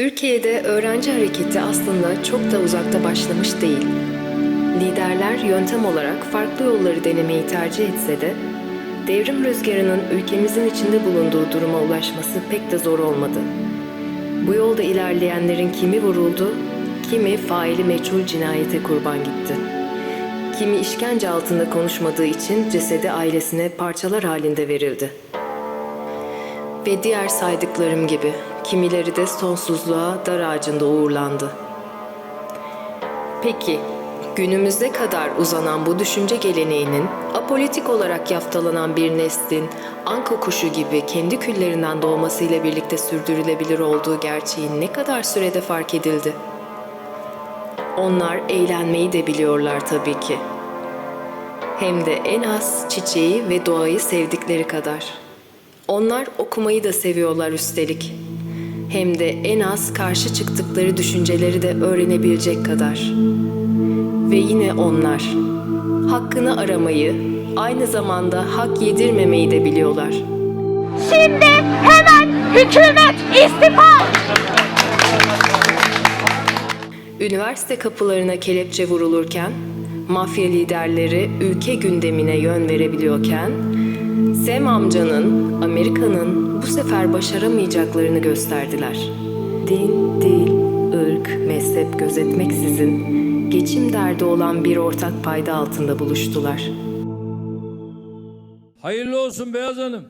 Türkiye'de öğrenci hareketi aslında çok da uzakta başlamış değil. Liderler yöntem olarak farklı yolları denemeyi tercih etse de devrim rüzgarının ülkemizin içinde bulunduğu duruma ulaşması pek de zor olmadı. Bu yolda ilerleyenlerin kimi vuruldu, kimi faili meçhul cinayete kurban gitti. Kimi işkence altında konuşmadığı için cesedi ailesine parçalar halinde verildi. Ve diğer saydıklarım gibi kimileri de sonsuzluğa dar ağacında uğurlandı. Peki, günümüze kadar uzanan bu düşünce geleneğinin apolitik olarak yaftalanan bir neslin anka kuşu gibi kendi küllerinden doğmasıyla birlikte sürdürülebilir olduğu gerçeği ne kadar sürede fark edildi? Onlar eğlenmeyi de biliyorlar tabii ki. Hem de en az çiçeği ve doğayı sevdikleri kadar. Onlar okumayı da seviyorlar üstelik. Hem de en az karşı çıktıkları düşünceleri de öğrenebilecek kadar. Ve yine onlar hakkını aramayı, aynı zamanda hak yedirmemeyi de biliyorlar. Şimdi hemen hükümet istifa! Üniversite kapılarına kelepçe vurulurken, mafya liderleri ülke gündemine yön verebiliyorken, Sem amcanın, Amerika'nın bu sefer başaramayacaklarını gösterdiler. Din, dil, ırk, mezhep gözetmeksizin geçim derdi olan bir ortak payda altında buluştular. Hayırlı olsun Beyaz Hanım.